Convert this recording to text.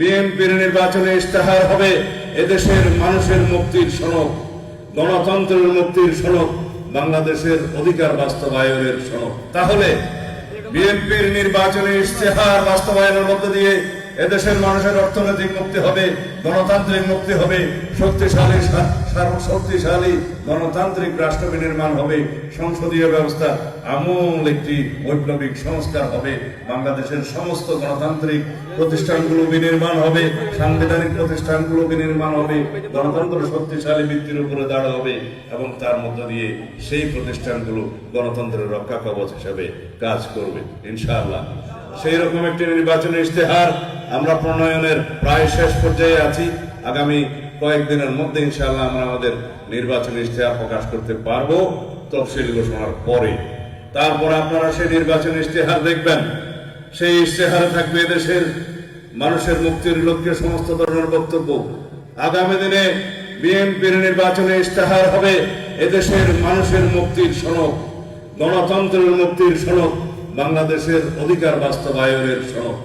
বিএনপির নির্বাচনে ইশতেহার হবে এদেশের মানুষের মুক্তির সনক গণতন্ত্রের মুক্তির সনক বাংলাদেশের অধিকার বাস্তবায়নের সড়ক। তাহলে বিএনপির নির্বাচনে ইস্তেহার বাস্তবায়নের মধ্য দিয়ে এদেশের মানুষের অর্থনৈতিক মুক্তি হবে, গণতান্ত্রিক মুক্তি হবে, শক্তিশালী শক্তিশালী গণতান্ত্রিক রাষ্ট্র বিনির্মাণ হবে, সংসদীয় ব্যবস্থা আমূল একটি বৈপ্লবিক সংস্কার হবে, বাংলাদেশের সমস্ত গণতান্ত্রিক প্রতিষ্ঠানগুলো বিনির্মাণ হবে, সাংবিধানিক প্রতিষ্ঠানগুলো বিনির্মাণ হবে, গণতন্ত্র শক্তিশালী ভিত্তির উপরে দাঁড়া হবে এবং তার মধ্য দিয়ে সেই প্রতিষ্ঠানগুলো গণতন্ত্রের রক্ষা কবচ হিসাবে কাজ করবে, ইনশাআল্লাহ। সেই রকম একটি নির্বাচনী ইশতেহার আমরা প্রণয়নের প্রায় শেষ পর্যায়ে আছি। আগামী কয়েকদিনের মধ্যে ইনশাআল্লাহ আমরা আমাদের নির্বাচনী ইশতেহার প্রকাশ করতে পারব, তফসিল ঘোষণার পরে। তারপর আপনারা সেই নির্বাচনী ইশতেহার দেখবেন। সেই ইশতেহারে থাকবে দেশের মানুষের মুক্তির লক্ষ্যে সমস্ত ধরনের বক্তব্য। আগামী দিনে বিএনপির নির্বাচনে ইশতেহার হবে এদেশের মানুষের মুক্তির সনদ, গণতন্ত্রের মুক্তির সনদ। বাংলাদেশের অধিকার বাস্তবায়নের সনদ।